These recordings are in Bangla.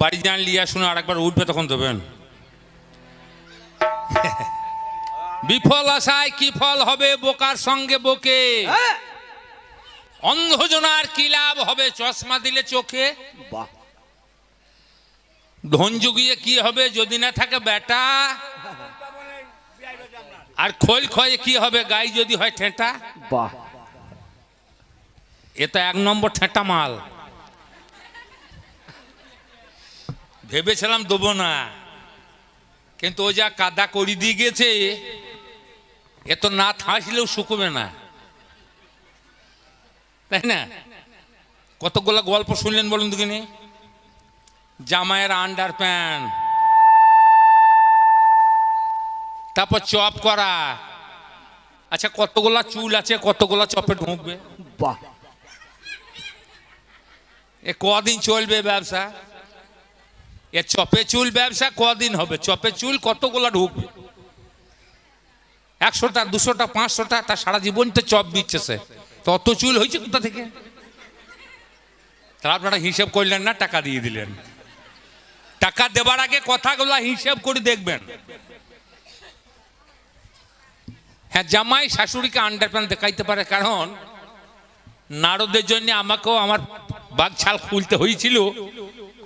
বাড়ি যান লিয়া শুনে আরেকবার উঠবে তখন দেবেন বিফল আশায় কি ফল হবে বোকার সঙ্গে বোকে? অন্ধজনার কি লাভ হবে? চশমা দিলে চোখে। বাহ। ধন জুগিয়ে কি হবে যদি না থাকে বেটা আর খোল খয়ে কি হবে গাই যদি হয় ঠেঁটা? বাহ। এ তো এক নম্বর ঠেঁটা মাল। ভেবেছিলাম দেবো না। কিন্তু ও যা কাদা করি দিয়ে গেছে এ তো না থাসলেও শুকবে না। তাই না? কতগুলো গল্প শুনলেন বলুন দেখিনি জামাইয়ের আন্ডার প্যান্ট তারপর চপ করা। আচ্ছা কতগুলা চুল আছে কতগুলা চপে ঢুকবে? বাহ। এ কদিন চলবে ব্যবসা? এ চপে চুল ব্যবসা কদিন হবে? চপে চুল কতগুলো ঢুকবে? একশোটা, দুশোটা, পাঁচশোটা তার সারা তো চপ দিচ্ছে সে। তত চুল হয়েছে কোথা থেকে? তাহলে আপনারা হিসেব করলেন না, টাকা দিয়ে দিলেন। টাকা দেবার আগে কথাগুলো হিসেব করে দেখবেন। হ্যাঁ জামাই শাশুড়িকে আন্ডারপ্যান্ট দেখাইতে পারে, কারণ নারদের জন্য আমাকেও আমার বাঘ ছাল খুলতে হয়েছিল।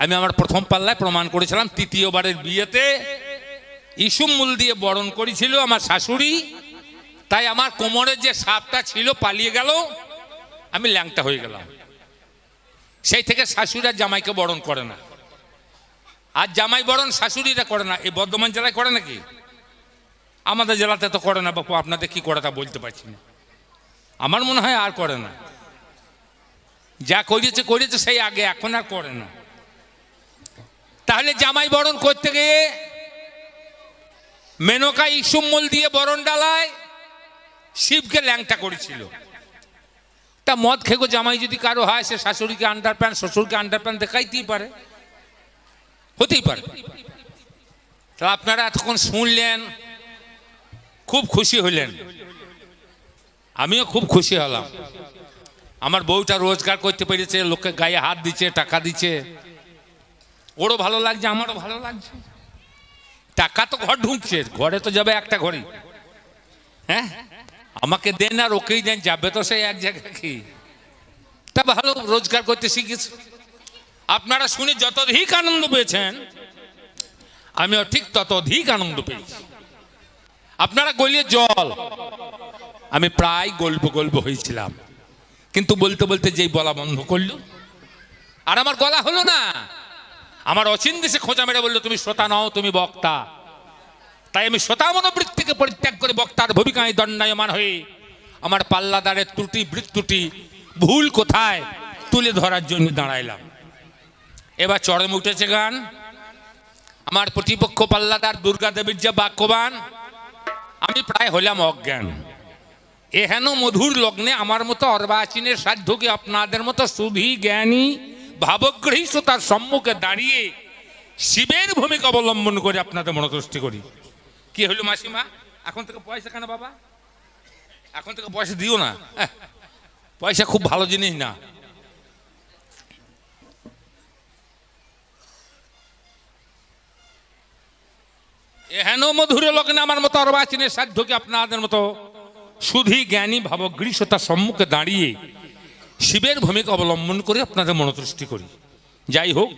আমি আমার প্রথম পাল্লায় প্রমাণ করেছিলাম, তৃতীয়বারের বিয়েতে ইসুমুল দিয়ে বরণ করেছিল আমার শাশুড়ি। তাই আমার কোমরের যে সাপটা ছিল পালিয়ে গেল, আমি ল্যাংটা হয়ে গেলাম। সেই থেকে শাশুড়ি আর জামাইকে বরণ করে না। আর জামাই বরণ শাশুড়িরা করে না, এই বর্ধমান জেলায় করে নাকি? আমাদের জেলাতে তো করে না, বাপু, আপনাদের কি করে তা বলতে পারছি না। আমার মনে হয় আর করে না। যা করিয়েছে করেছে সেই আগে, এখন আর করে না। তাহলে জামাই বরণ করতে গিয়ে মেনকা ইসুম্মল দিয়ে বরণ ডালায় শিবকে ল্যাংটা করেছিল। তা মদ খেগো জামাই যদি কারও হয়, সে শাশুড়িকে আন্ডার প্যান্ট শ্বশুরকে আন্ডার প্যান্ট দেখাইতেই পারে। হতেই পারে। তা আপনারা এতক্ষণ শুনলেন, খুব খুশি হইলেন আমিও খুব খুশি হলাম। আমার বউটা রোজগার করতে পেরেছে, লোকে গায়ে হাত দিচ্ছে, টাকা দিচ্ছে। ওরও ভালো লাগছে, আমারও ভালো লাগছে। টাকা তো ঘর ঢুকছে, ঘরে তো যাবে একটা ঘরে হ্যাঁ? আমাকে দেন আর ওকেই দেন, যাবে তো সেই এক জায়গায় কি? তা ভালো, রোজগার করতে শিখেছে আপনারা শুনে যতধিক আনন্দ পেয়েছেন, আমিও ঠিক ততধিক আনন্দ পেয়েছি। আপনারা গলিয়ে জল। আমি প্রায় গল্প গল্প হয়েছিলাম। কিন্তু বলতে বলতে যেই বলা বন্ধ করল, আর আমার গলা হলো না। আমার অচিন দেশে খোঁজা মেরে বলল, তুমি শ্রোতা নও, তুমি বক্তা। তাই আমি শ্রোতা মনোবৃত্তিকে পরিত্যাগ করে বক্তার ভূমিকায় দণ্ডায়মান হয়ে আমার পাল্লাদারের ত্রুটি বৃত্তুটি ভুল কোথায় তুলে ধরার জন্য দাঁড়াইলাম। এবার চরম উঠেছে গান। আমার প্রতিপক্ষ পাল্লাদার দুর্গা দেবীর যে বাক্যবান, আমি প্রায় হলাম অজ্ঞান। এহেন মধুর লগ্নে আমার মতো অর্বাচীনের সাধ্য কি আপনাদের মতো সুধী জ্ঞানী ভাবগ্রহী শ্রোতার সম্মুখে দাঁড়িয়ে শিবের ভূমিকা অবলম্বন করে আপনাদের মনোতুষ্টি করি। কি হলো মাসিমা? এখন থেকে পয়সা কেন বাবা? এখন থেকে পয়সা দিও না। এহ, পয়সা খুব ভালো জিনিস না। এহেন মধুর লগ্নে আমার মতো অর্বাচীনের সাধ্য কি আপনাদের মতো সুধী জ্ঞানী ভাবগ্রীষতার সম্মুখে দাঁড়িয়ে শিবের ভূমিকা অবলম্বন করে আপনাদের মনোতুষ্টি করি। যাই হোক,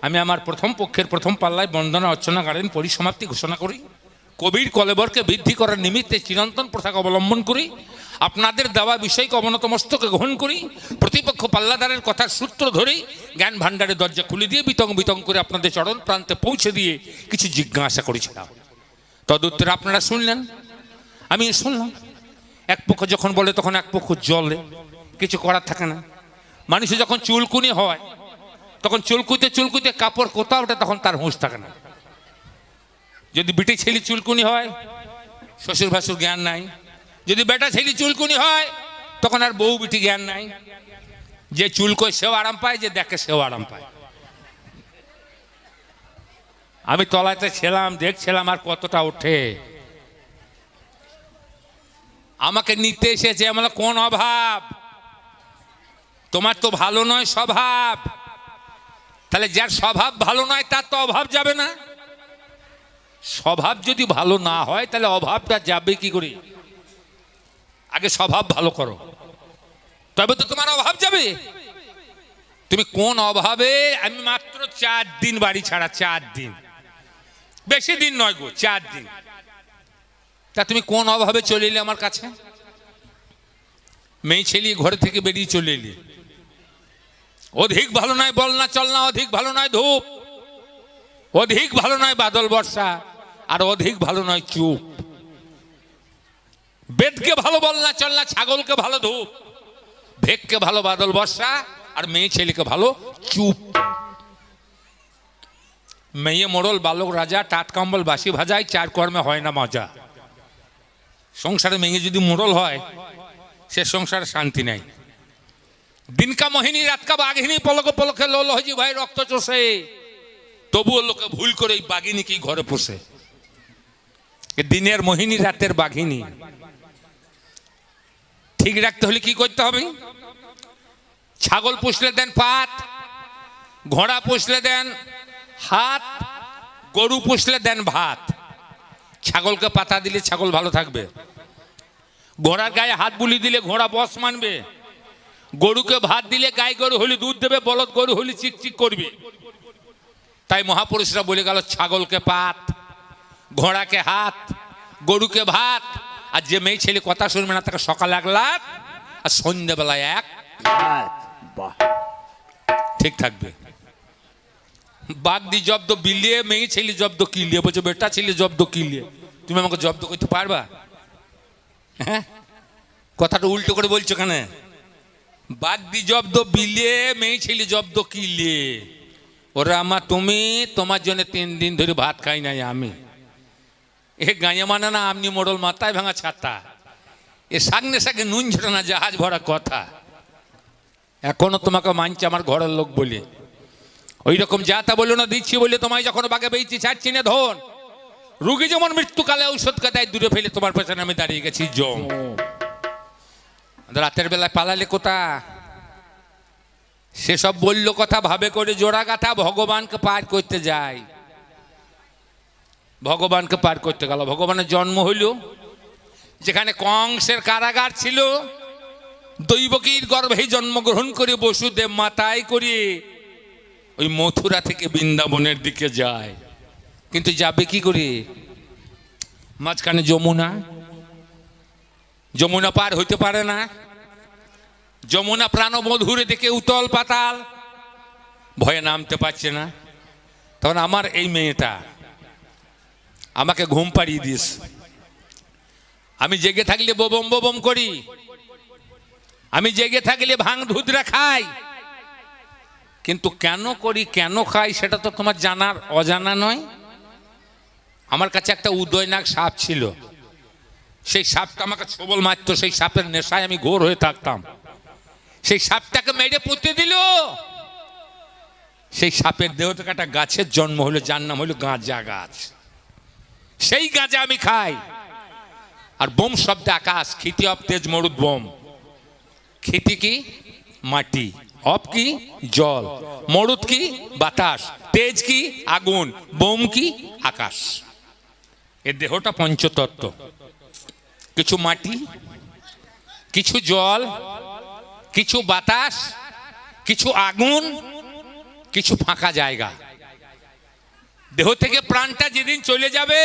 আমি আমার প্রথম পক্ষের প্রথম পাল্লায় বন্দনা অর্চনা গাড়েন পরিসমাপ্তি ঘোষণা করি। কবির কলেবরকে বৃদ্ধি করার নিমিত্তে চিরন্তন প্রথাকে অবলম্বন করি। আপনাদের দেওয়া বিষয়কে অবনত মস্তকে গ্রহণ করি। প্রতিপক্ষ পাল্লাদারের কথার সূত্র ধরেই জ্ঞান ভাণ্ডারের দরজা খুলে দিয়ে বিতং বিতং করে আপনাদের চরণ প্রান্তে পৌঁছে দিয়ে কিছু জিজ্ঞাসা করেছিলাম। তদুত্তরে আপনারা শুনলেন? আমি শুনলাম। এক পক্ষ যখন বলে, তখন এক পক্ষ জলে। কিছু করার থাকে না। মানুষের যখন চুলকুনি হয়, তখন চুলকুতে চুলকুতে কাপড় কোথাও ওঠে, তখন তার হুঁশ থাকে না। যদি বিটি ছেলে চুলকুনি হয়, শ্বশুর ভাসুর জ্ঞান নাই। যদি বেটা ছেলে চুলকুনি হয়, তখন আর বউ বিটি জ্ঞান নাই। যে চুলকোয় সেও আরাম পায়, যে দেখে সেও আরাম পায়। আমি তলাতে ছিলাম, দেখছিলাম আর কতটা ওঠে। আমাকে নিতে এসেছে আমার কোন অভাব। তোমার তো ভালো নয় স্বভাব। তাহলে যার স্বভাব ভালো নয়, তার তো অভাব যাবে না। স্বভাব যদি ভালো না হয়, তাহলে অভাবটা যাবে কি করে? আগে স্বভাব ভালো করো। তবে তো তোমার অভাব যাবে। তুমি কোন অভাবে? আমি মাত্র চার দিন বাড়ি ছাড়া, চার দিন। বেশি দিন নয় গো, চার দিন। তা তুমি কোন অভাবে চলে এলে আমার কাছে? মেয়ে ছেলে ঘরে থেকে বেরিয়ে চলে এলি। অধিক ভালো নয় বল না চল না, অধিক ভালো নয় ধূপ। অধিক ভালো নয় বাদল বর্ষা, আর অধিক ভালো নয় চুপ। বেদকে ভালো বল না চল না, ছাগলকে ভালো ধূপ। ভেককে ভালো বাদল বর্ষা, আর মেয়ে ছেলেকে ভালো চুপ। মেয়ে মোড়ল, বালক রাজা, টাট কম্বল বাসি ভাজায়, চার কর্মে হয় না মজা। সংসারে মেয়ে যদি মোড়ল হয়, সে সংসারে শান্তি নেই। দিনকা মোহিনী, রাতকা বাঘিনী, পলক পলকে লোল হজি ভাই, রক্ত চষে। তবুও লোকে ভুল করে এই বাঘিনীকেই ঘরে পোষে। দিনের মোহিনী, রাতের বাঘিনী। ঠিক রাখতে হলে কি করতে হবে? ছাগল পুষলে দেন পাত, ঘোড়া পুষলে দেন হাত, গরু পুষলে দেন ভাত। ছাগলকে পাতা দিলে ছাগল ভালো থাকবে। ঘোড়ার গায়ে হাত বুলি দিলে ঘোড়া বস মানবে। গরুকে ভাত দিলে গাই গরু হলে দুধ দেবে বলদ গরু হলে চিকচিক করবে। তাই মহাপুরুষরা বলে গেল ছাগলকে পাত ঘোড়াকে হাত গরুকে ভাত। আর যে মেয়ে ছেলে কথা শুনবে না তাকে সকালে এক লাখ আর সন্ধ্যেবেলায় এক বাহ। ঠিক থাকবে। বাঘ দি জব্দ বিলিয়ে মেয়ে ছেলে জব্দ কিলিয়ে বলছে বেটা ছেলে জব্দ কিলিয়ে তুমি আমাকে জব্দ করতে পারবা? হ্যাঁ? কথাটা উল্টো করে বলছো কেন? বাঘ দি জব্দ বিলে, মেয়ে ছেলে জব্দ কিলে। ওরা আমার তুমি তোমার জন্য তিন দিন ধরে ভাত খাই নাই আমি। এ গাঁয়া মানে না আপনি মোড়ল মাথায় ভাঙা ছাতা। এ সাগনে সাগে নুন ঝরে না জাহাজ ভরা কথা। এখনও তোমাকে মানছে আমার ঘরের লোক বলে। ওই রকম যা তা বলল না, দিচ্ছি বলে তোমায় যখন বাগে বেইছি ছাড়ছি না ধন। রুগী যেমন মৃত্যুকালে ঔষধ কাদায় দূরে ফেলে তোমার পেছনে আমি দাঁড়িয়ে গেছি, জম। রাতের বেলায় পালালে কোথা সেসব বলল কথা ভাবে করে জোড়া গাথা ভগবানকে পার করতে যায়। ভগবানকে পার করতে গেল। ভগবানের জন্ম হইল যেখানে কংসের কারাগার ছিল। দৈবকীর গর্ভে জন্মগ্রহণ করে বসুদেব মাতায় করে ওই মথুরা থেকে বৃন্দাবনের দিকে যায়। কিন্তু যাবে কি করে? মাঝখানে যমুনা যমুনা পার হইতে পারে না। যমুনা প্রাণমধুরে দেখে উতল পাতাল। ভয়ে নামতে পারছে না। তখন আমার এই মেয়েটা আমাকে ঘুম পাড়িয়ে দিস আমি জেগে থাকলে বোবম বোবম করি। আমি জেগে থাকলে ভাং ধুদরা খাই। কিন্তু কেন করি, কেন খাই সেটা তো তোমার জানার অজানা নয়। আমার কাছে একটা উদয়নাগ সাপ ছিল। সেই সাপটা আমাকে সবল মারতো, সেই সাপের নেশায় আমি ঘোর হয়ে থাকতাম। সেই সাপটাকে মেরে পুঁতে দিল। সেই সাপের দেহ থেকে একটা গাছের জন্ম হলো, যার নাম হলো গাঁজা গাছ। সেই গাঁজা আমি খাই। আর বোম শব্দ আকাশ খিতি অব তেজ, মরুদ বোম। খিতি কি? মাটি। অপ কি? জল। মরুদ কি? বাতাস। তেজ কি? আগুন। বোম কি? আকাশ। এর দেহটা পঞ্চতত্ত্ব। কিছু মাটি, কিছু জল, কিছু বাতাস, কিছু আগুন, কিছু ফাঁকা জায়গা। দেহ থেকে প্রাণটা যেদিন চলে যাবে,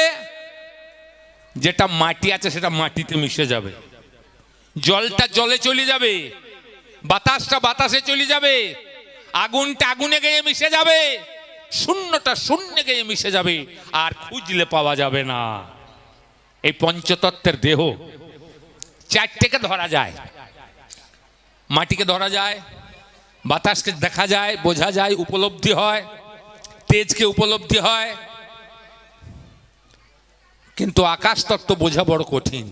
যেটা মাটি আছে সেটা মাটিতে মিশে যাবে। জলটা জলে চলে যাবে, বাতাসটা বাতাসে চলে যাবে, আগুনটা আগুনে গিয়ে মিশে যাবে, শূন্যটা শূন্য গিয়ে মিশে যাবে, আর খুঁজলে পাওয়া যাবে না। এই পঞ্চতত্ত্বের দেহ চারটেকে ধরা যায়। মাটিকে ধরা যায়, বাতাসকে দেখা যায়, বোঝা যায়, উপলব্ধি হয়, তেজকে উপলব্ধি হয়। কিন্তু আকাশ তত্ত্ব বোঝা বড় কঠিন।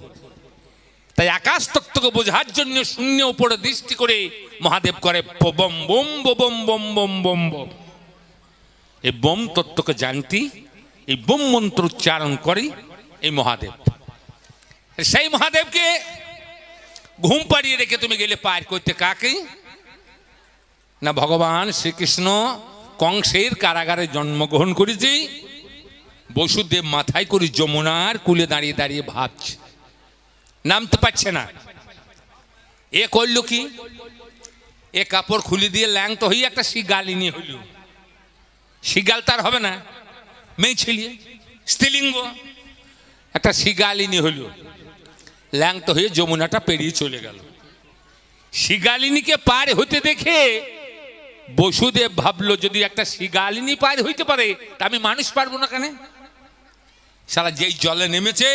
তাই আকাশ তত্ত্বকে বোঝার জন্য শূন্য উপরে দৃষ্টি করে মহাদেব করে বম বম বম বম বম বম। এই বোম তত্ত্বকে জানতি, এই বোম মন্ত্র উচ্চারণ করি, এই মহাদেব। সেই মহাদেবকে ঘুম পাড়িয়ে রেখে তুমি গেলে পার করতে কাকে? না ভগবান শ্রীকৃষ্ণ কংসের কারাগারে জন্মগ্রহণ করেছি। বসুদেব মাথায় করে যমুনার কুলে দাঁড়িয়ে দাঁড়িয়ে ভাবছে। নামতে পারছে না। এ করল কি? এ কাপড় খুলে দিয়ে ল্যাংট হয়ে একটা শিগালি নিয়ে হইল শিগাল তার হবে না। মেয়ে ছেলে, স্ত্রীলিঙ্গ। একটা শিগালিনী হইল ল্যাংট হয়ে যমুনাটা পেরিয়ে চলে গেল। শিগালিনীকে পার হতে দেখে বসুদেব ভাবলো, যদি একটা শিগালিনী পার হইতে পারে, তা আমি মানুষ পারব না কেন? সারা যেই জলে নেমেছে,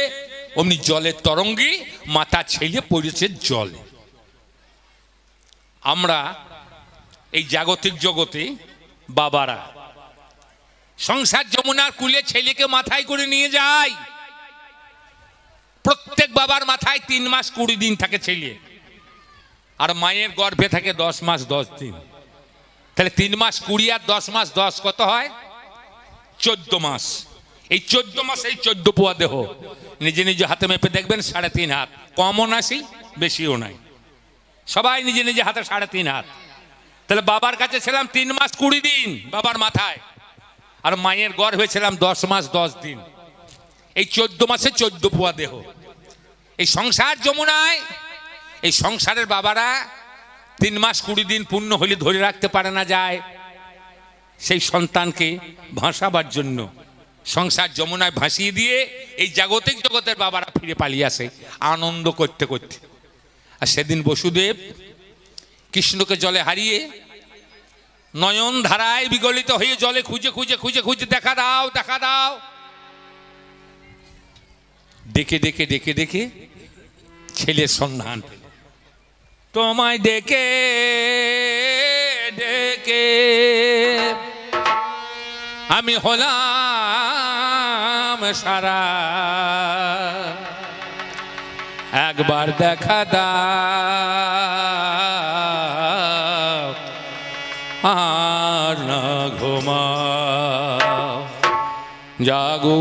অমনি জলের তরঙ্গে মাথা ছেলে পড়েছে জলে। আমরা এই জাগতিক জগতে বাবারা সংসার যমুনার কুলে ছেলেকে মাথায় করে নিয়ে যায় প্রত্যেক বাবার মাথায় তিন মাস কুড়ি দিন থাকে ছেলে। আর মায়ের গর্ভে থাকে দশ মাস, দশ দিন। তাহলে তিন মাস কুড়ি আর দশ মাস, দশ কত হয়? চোদ্দ মাস। এই চোদ্দ মাস, এই চোদ্দ পোয়া দেহ। নিজে নিজে হাতে মেপে দেখবেন সাড়ে তিন হাত। কমও নাসি বেশিও নাই। সবাই নিজে নিজে হাতে সাড়ে তিন হাত। তাহলে বাবার কাছে ছিলাম তিন মাস কুড়ি দিন বাবার মাথায়। আর মায়ের গর্ভে ছিলাম দশ মাস, দশ দিন। এই চোদ্দ মাসে চোদ্দ পোয়া দেহ। এই সংসার যমুনায়, এই সংসারের বাবারা তিন মাস কুড়ি দিন পূর্ণ হলে ধরে রাখতে পারে না যায়। সেই সন্তানকে ভাসাবার জন্য সংসার যমুনায় ভাসিয়ে দিয়ে এই জাগতিক জগতের বাবারা ফিরে পালিয়ে আসে আনন্দ করতে করতে। আর সেদিন বসুদেব কৃষ্ণকে জলে হারিয়ে নয়ন ধারায় বিগলিত হয়ে জলে খুঁজে খুঁজে খুঁজে খুঁজে দেখা দাও দেখা দাও। ডেকে ডেকে ডেকে ডেকে ছেলের সন্ধান। তোমায় ডেকে ডেকে আমি হলাম সারা। একবার দেখা দাও, আর না ঘুমা জাগো।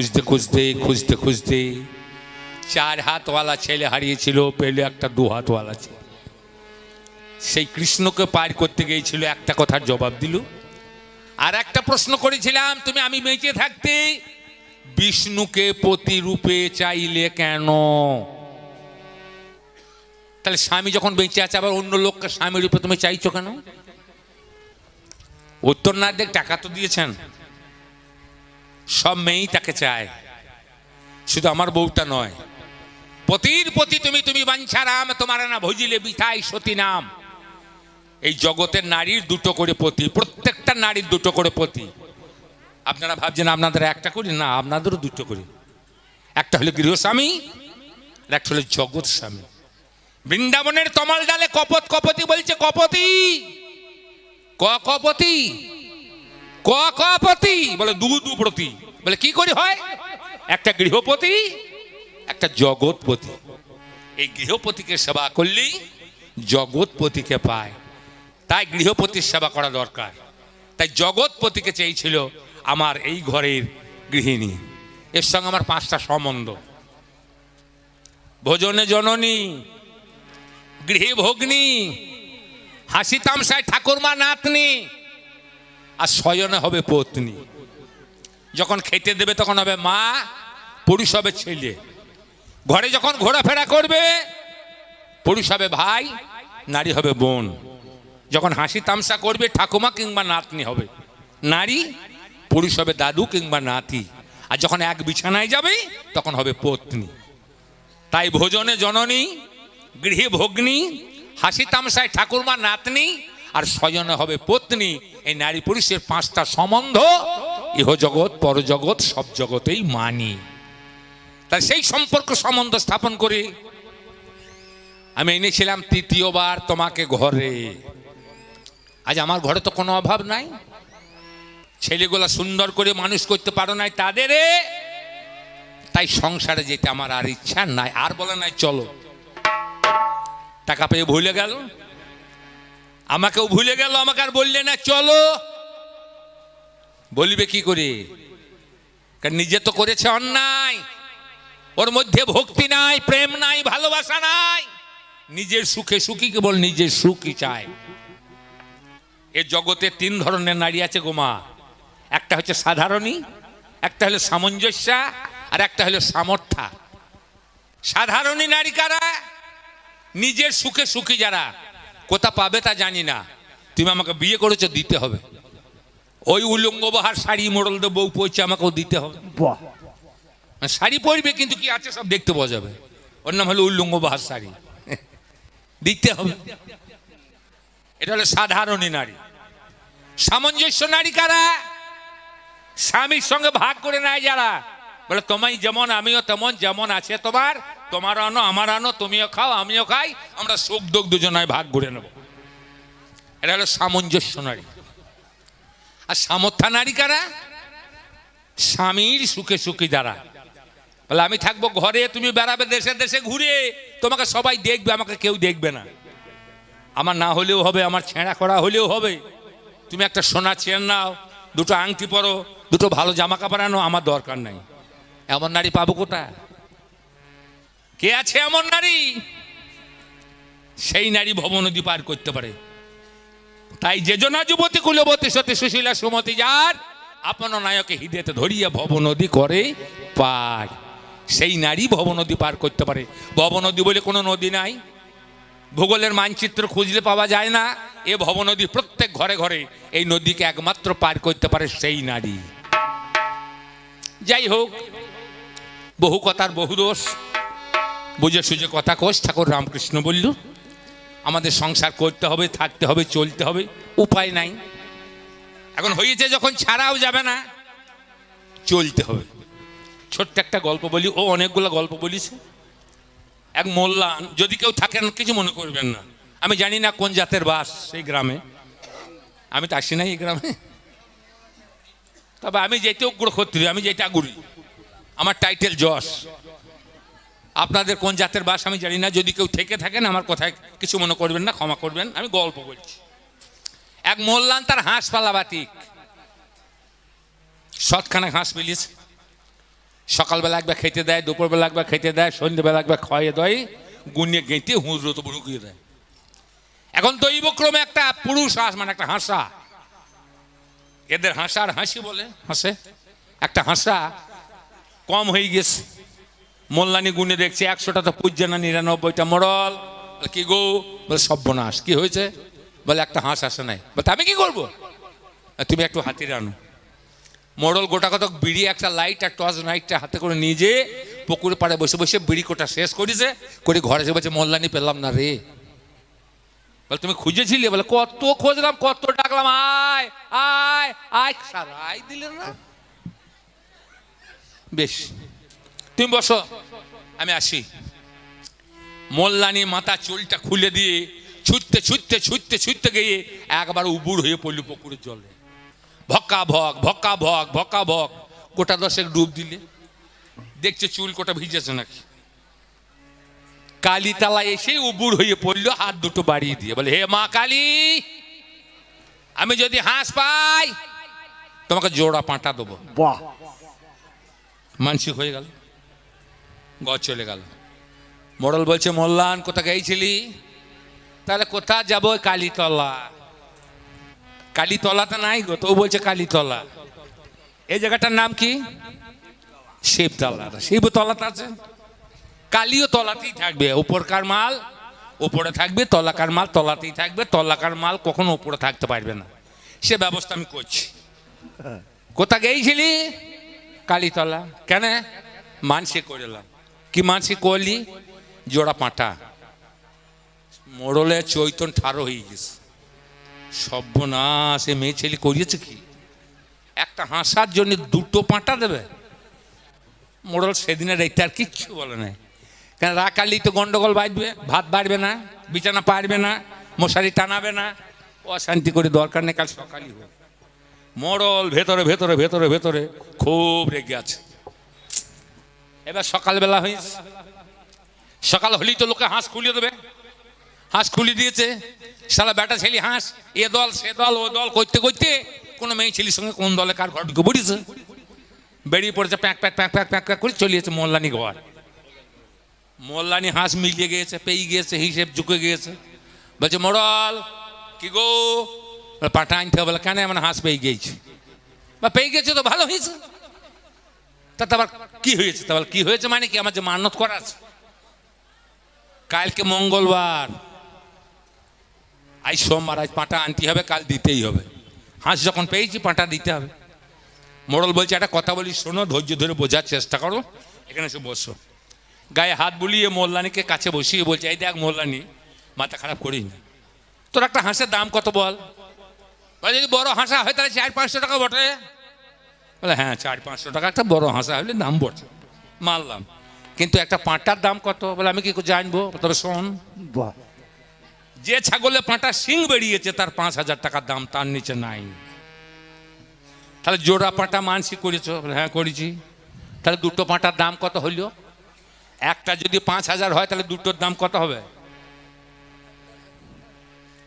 খুঁজতে খুঁজতে খুঁজতে খুঁজতে চার হাতওয়ালা ছেলে হারিয়েছিল, পেলে একটা দু হাতওয়ালা ছেলে। সেই কৃষ্ণকে পার করতে গিয়েছিল, একটা কথার জবাব দিল, আর একটা প্রশ্ন করেছিলাম, তুমি আমি বেঁচে থাকতে বিষ্ণুকে প্রতিরূপে চাইলে কেন? তাহলে স্বামী যখন বেঁচে আছে, আবার অন্য লোককে স্বামী রূপে তুমি চাইছো কেন? উত্তর না দেখ টাকা তো দিয়েছেন। সব মেয়েই তাকে চায়। শুধু আমার বউটা নয়। পতির পতি তুমি তুমি বাঞ্ছা রাম তোমার না ভজিলে বিথাই সতী নাম। এই জগতের নারীর দুটো করে পতি, প্রত্যেকটা নারীর দুটো করে পতি। আপনারা ভাবছেন আপনাদের একটা করি? না, আপনাদেরও দুটো করি। একটা হলো গৃহস্বামী একটা হলো জগৎ স্বামী বৃন্দাবনের তমাল ডালে কপত, কপতি বলছে কপতি। ক কপতি? ক কপতি বলে দু দু বলে কি করে হয়? একটা গৃহপতি, একটা জগৎপতি। এই গৃহপতিকে সেবা করলেই জগৎপতিকে পায়। তাই গৃহপতির সেবা করা দরকার। তাই জগৎপতিকে চেয়েছিল আমার এই ঘরের গৃহিণী। এর সঙ্গে আমার পাঁচটা সম্বন্ধ। ভোজনে জননী, গৃহে ভগ্নী হাসি তামসায় ঠাকুরমা নাতনি আর শয়নে হবে পত্নী। যখন খেতে দেবে তখন হবে মা, পুরুষ হবে ছেলে। ঘরে যখন ঘোরাফেরা করবে, পুরুষ হবে ভাই, নারী হবে বোন। যখন হাসি তামসা করবে, ঠাকুমা কিংবা নাতনি হবে। নারী, পুরুষ হবে দাদু কিংবা নাতি। আর যখন এক বিছানায় যাবে, তখন হবে পত্নী। তাই ভোজনে জননী, গৃহে ভগ্নী, হাসি তামসায় ঠাকুরমা নাতনি আর স্বজনে হবে পত্নী। এই নারী পুরুষের পাঁচটা সম্বন্ধ ইহ জগৎ পরজগৎ, সব জগতেই মানি। তাই সেই সম্পর্ক সম্বন্ধ স্থাপন করে। আমি এনেছিলাম তৃতীয়বার তোমাকে ঘরে। আজ আমার ঘরে তো কোনো অভাব নাই। ছেলেগুলা সুন্দর করে মানুষ করতে পারো নাই তাদের তাই সংসারে যেতে আমার আর ইচ্ছা নাই। আর বলে নাই, চলো। টাকা পেয়ে ভুলে গেল। আমাকেও ভুলে গেল, আমাকে আর বললে না, চলো। বলিবে কি করে? নিজে তো করেছে অন্যায়। ওর মধ্যে ভক্তি নাই, প্রেম নাই, ভালোবাসা নাই। নিজের সুখে সুখী, কেবল নিজের সুখই চায়। এ জগতে তিন ধরনের নারী আছে গোমা একটা হচ্ছে সাধারণী, একটা হলো সামঞ্জস্যা, আর একটা হলো সামর্থ্যা। সাধারণী নারী কারা? নিজের সুখে সুখী যারা। কোথা পাবে তা জানি না। তুমি আমাকে বিয়ে করেছ দিতে হবে। ওই উলঙ্গ বাহার শাড়ি মোড়ল দিয়ে বউ পড়ছে আমাকেও দিতে হবে। শাড়ি পরবে কিন্তু কি আছে সব দেখতে পাওয়া যাবে। ওর নাম হলো উল্লঙ্গ বাহার শাড়ি। দিতে হবে। এটা হলো সাধারণী নারী। সামঞ্জস্য নারী কারা? স্বামীর সঙ্গে ভাগ করে নেয় যারা। বলে তোমায় যেমন আমিও তেমন যেমন আছে তোমার তোমার আনো, আমার আনো, তুমিও খাও, আমিও খাই, আমরা সুখ দুঃখ দুজনায় ভাগ ঘুরে নেব। এটা হলো সামঞ্জস্য নারী। আর সামর্থ্য নারী কারা? স্বামীর সুখে সুখী যারা। বলে, আমি থাকব ঘরে, তুমি বেড়াবে দেশে দেশে ঘুরে, তোমাকে সবাই দেখবে, আমাকে কেউ দেখবে না। আমার না হলেও হবে, আমার ছেঁড়া করা হলেও হবে। তুমি একটা সোনা চেন নাও, দুটো আংটি পরো, দুটো ভালো জামা কাপড় আনো, আমার দরকার নাই। এমন নারী পাবো কোথায়? কে আছে এমন নারী? সেই নারী ভবনদী পার করতে পারে। তাই যেজনা যুবতী কুলবতী সতী সুশীলা সুমতি যার, আপন নায়কে হৃদয়তে ধরিয়া ভব নদী করে পার। সেই নারী ভব নদী পার করতে পারে। ভব নদী বলে কোনো নদী নাই। ভূগোলের মানচিত্র খুঁজলে পাওয়া যায় না। এ ভব নদী প্রত্যেক ঘরে ঘরে এই নদীকে একমাত্র পার করতে পারে সেই নারী। যাই হোক, বহু কথার বহু দোষ। বুঝে সুঝে কথা কোষ ঠাকুর রামকৃষ্ণ বলল, আমাদের সংসার করতে হবে, থাকতে হবে, চলতে হবে, উপায় নাই। এখন হয়েছে যখন ছাড়াও যাবে না, চলতে হবে। ছোট্ট একটা গল্প বলি, ও অনেকগুলো গল্প বলিছে। এক মোল্লান, যদি কেউ থাকেন, কিছু মনে করবেন না। আমি জানি না কোন জাতের বাস সেই গ্রামে। আমি তো আসি না এই গ্রামে। তবে আমি যেতে উগ্র ক্ষত্রিয় আমি যেটা গুড়ি আমার টাইটেল যশ। আপনাদের কোন জাতের বাস আমি জানি না। যদি কেউ থেকে থাকেন, আমার কথায় কিছু মনে করবেন না, ক্ষমা করবেন। আমি গল্প বলছি। এক মোল্লান তার হাঁস পালা বাতিক। সৎখানে হাঁস মিলিয়েছে সকালবেলা একবার খেতে দেয়, দুপুরবেলা একবার খেতে দেয়, সন্ধ্যেবেলা একবার খাইয়ে দেয় গুনিয়ে গেঁটে হুঁজরো তো ঢুকিয়ে দেয়। এখন দৈবক্রমে একটা পুরুষ হাঁস মানে একটা হাঁসা। এদের হাঁসা আর হাসি বলে, হাসে। একটা হাঁসা কম হয়ে গেছে। মোল্লানি গুনে দেখছে, একশোটা তো পুজ্য না, নিরানব্বইটা মরল। কি গো? বলে সর্বনাশ কি হয়েছে? বলে, একটা হাঁস আসে নাই। বলে আমি কি করব? তুমি একটু হাতির আনো। মোড়ল গোটা কত বিড়ি, একটা লাইট আর টর্চ লাইটটা হাতে করে নিয়ে যেয়ে পুকুরে পাড়ে বসে বসে বিড়ি কোটা শেষ করেছে, করে ঘরে এসে বলছে, মোল্লানি পেলাম না রে। বলে, তুমি খুঁজেছিলে? বলে, কত খুঁজলাম, কত ডাকলাম, আয় আয় আয়। সারাই দিলে না। বেশ। তুমি বসো। আমি আসি। মোল্লানি মাথা চুলটা খুলে দিয়ে ছুটতে ছুটতে ছুটতে ছুটতে গিয়ে একবার উবুড় হয়ে পড়ল পুকুরের জলে। ভক্কা ভক ভক্কা ভক ভক্কা ভক গোটা দশেক ডুব দিলে। দেখছে চুল কোটা ভিজেছে নাকি? কালীতলা এসে উবুড় হয়ে পড়ল হাত দুটো বাড়িয়ে দিয়ে। বলে হে মা কালী আমি যদি হাঁস পাই তোমাকে জোড়া পাঁটা দেবো। বাহ। মানসিক হয়ে গেল। গজ চলে গেল। মোড়ল বলছে, মোল্লান, কোথা গেছিলি তাহলে কোথা যাব কালীতলা? কালীতলাতে নাই গো তো বলছে কালীতলা। এই জায়গাটার নাম কি? শিবতলা। শিবতলাতে আছে? কালীও তলাতেই থাকবে। উপরকার মাল? উপরে থাকবে। তলাকার মাল? তলাতেই থাকবে। তলাকার মাল কখনো উপরে থাকতে পারবে না। সে ব্যবস্থা আমি করছি। কোথা গেছিলি কালীতলা। কেন? মানসি করলাম কি মানসি করলি জোড়া পাঁটা মোড়লে চৈতন ঠারো হয়ে গেছে। সর্বনাশ, এ মেয়ে ছেলে করিয়েছে কি? একটা হাসার জন্য দুটো পাঁটা দেবে? মোড়ল সেদিনের এইটা আর কিচ্ছু বলে নাই। কেন রাখালি তো গন্ডগোল বাজবে ভাত বাড়বে না, বিছানা পারবে না, মশারি টানাবে না। অশান্তি করে দরকার নেই, কাল সকালই হোক। মোড়ল ভেতরে ভেতরে ভেতরে ভেতরে খুব রেগে আছে। এবার সকালবেলা হয়েছে। সকাল হলেই তো লোকে হাঁস খুলিয়ে দেবে। হাঁস খুলি দিয়েছে। সারা বেটা ছেলে হাঁস, এ দল, সে দল, ও দল, করতে করতে কোনো মেয়ে ছেলের সঙ্গে কোন দলে কার ঘর ঢুকে পড়েছে? বেরিয়ে পড়েছে, প্যাক প্যাক প্যাক প্যাক প্যাক প্যাক করে চলিয়েছে মোল্লানি ঘর। মোল্লানি হাঁস মিলিয়ে গিয়েছে, পেয়ে গিয়েছে, হিসেব ঝুঁকে গিয়েছে। বলছে মোড়ল কি গো? পাঠা আনতে হবে কেন এমন হাঁস পেয়ে গিয়েছে? বা পেয়ে গেছে তো ভালো হয়েছে। তা আবার কি হয়েছে? তা বলে, কি হয়েছে মানে কি? আমার যে মানত করা আছে। কালকে মঙ্গলবার। আজ সোমবার আজ পাঁটা আনতে হবে কাল দিতেই হবে। হাঁস যখন পেয়েছি পাঁটা দিতে হবে। মোড়ল বলছে একটা কথা বলি শোনো ধৈর্য ধরে বোঝার চেষ্টা করো। এখানে এসে বসো। গায়ে হাত বুলিয়ে মোল্লানিকে কাছে বসিয়ে বলছে এই দেখ মোল্লানি মাথা খারাপ করিস না। তোর একটা হাঁসের দাম কত বল যদি বড় হাঁসা হয় তাহলে চার পাঁচশো টাকা বটে। বলে হ্যাঁ চার পাঁচশো টাকা একটা বড় হাঁসা হলে দাম বটে মারলাম। কিন্তু একটা পাঁটার দাম কত? বলে আমি কি জানব? তবে শোন যে ছাগলে পাঁটা সিং বেরিয়েছে তার পাঁচ হাজার টাকার দাম তার নিচে নাই। তাহলে জোড়া পাঁটা মানসি করেছ? বলে, হ্যাঁ করেছি। তাহলে দুটো পাঁটার দাম কত হইল? একটা যদি পাঁচ হাজার হয় তাহলে দুটোর দাম কত হবে?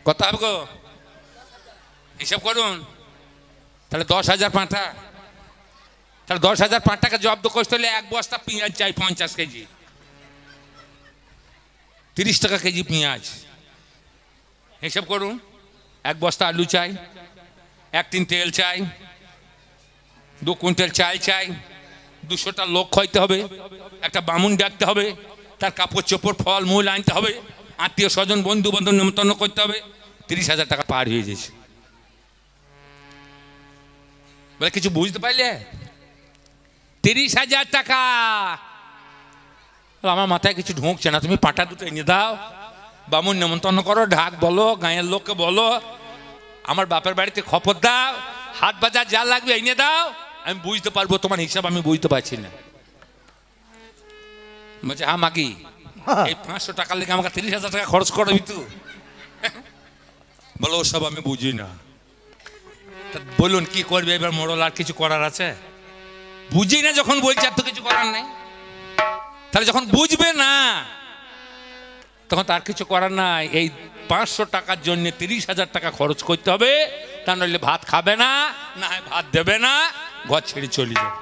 কত হবে গো? হিসাব করুন। তাহলে দশ হাজার পাঁঠা তাহলে দশ হাজার পাঁচ টাকা জব্দ করতে হলে এক বস্তা পেঁয়াজ চাই পঞ্চাশ কেজি। তিরিশ টাকা কেজি পেঁয়াজ। হিসাব করুন। এক বস্তা আলু চাই, এক তিন তেল চাই, দু কুইন্টাল চাল চাই, দুশোটা লোক খাইতে হবে, একটা বামুন ডাকতে হবে, তার কাপড় চোপড়, ফল মূল আনতে হবে, আত্মীয় স্বজন, বন্ধু বান্ধব নিমন্ত্রণ করতে হবে, তিরিশ হাজার টাকা পার হয়ে যাচ্ছে বলে কিছু বুঝতে পারলে? তিরিশ হাজার টাকা। আমার মাথায় কিছু ঢুকছে না তুমি পাটা দুটো এনে দাও। বামুন নেমন্তন্ন করো ঢাক বলো গাঁয়ের লোককে বলো। আমার বাপের বাড়িতে খপর দাও হাত বাজার যা লাগবে এনে দাও। আমি বুঝতে পারব তোমার হিসাব আমি বুঝতে পারছি না। বলছে হ্যাঁ মাগি এই পাঁচশো টাকার লেগে আমাকে তিরিশ হাজার টাকা খরচ করবি তুই বলো ওসব আমি বুঝি না। তা বলুন কি করবে? এবার মোড়ল আর কিছু করার আছে? বুঝি না যখন বলছে, আর তো কিছু করার নেই। তাহলে যখন বুঝবে না, তখন তার কিছু করার নাই। এই পাঁচশো টাকার জন্য তিরিশ হাজার টাকা খরচ করতে হবে। তা নইলে ভাত খাবে না না ভাত দেবে না, ঘর ছেড়ে চলে যাবে।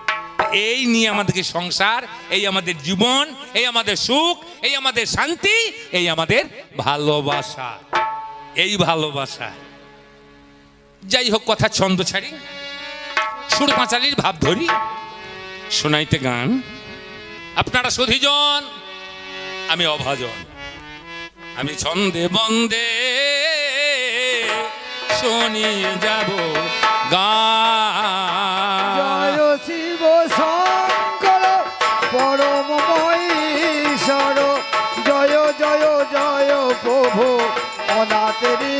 এই নিয়ে আমাদেরকে সংসার, এই আমাদের জীবন, এই আমাদের সুখ, এই আমাদের শান্তি, এই আমাদের ভালোবাসা। এই ভালোবাসা। যাই হোক, কথা ছন্দ ছাড়ি, সুর পাঁচালির ভাব ধরি। শোনাইতে গান। আপনারা সুধিজন, আমি অভাজন। আমি ছন্দে বন্দে শুনিয়ে যাব জয় শিব শঙ্কর, পরম মহীশ্বর। জয় জয় জয় প্রভু অনাথেরি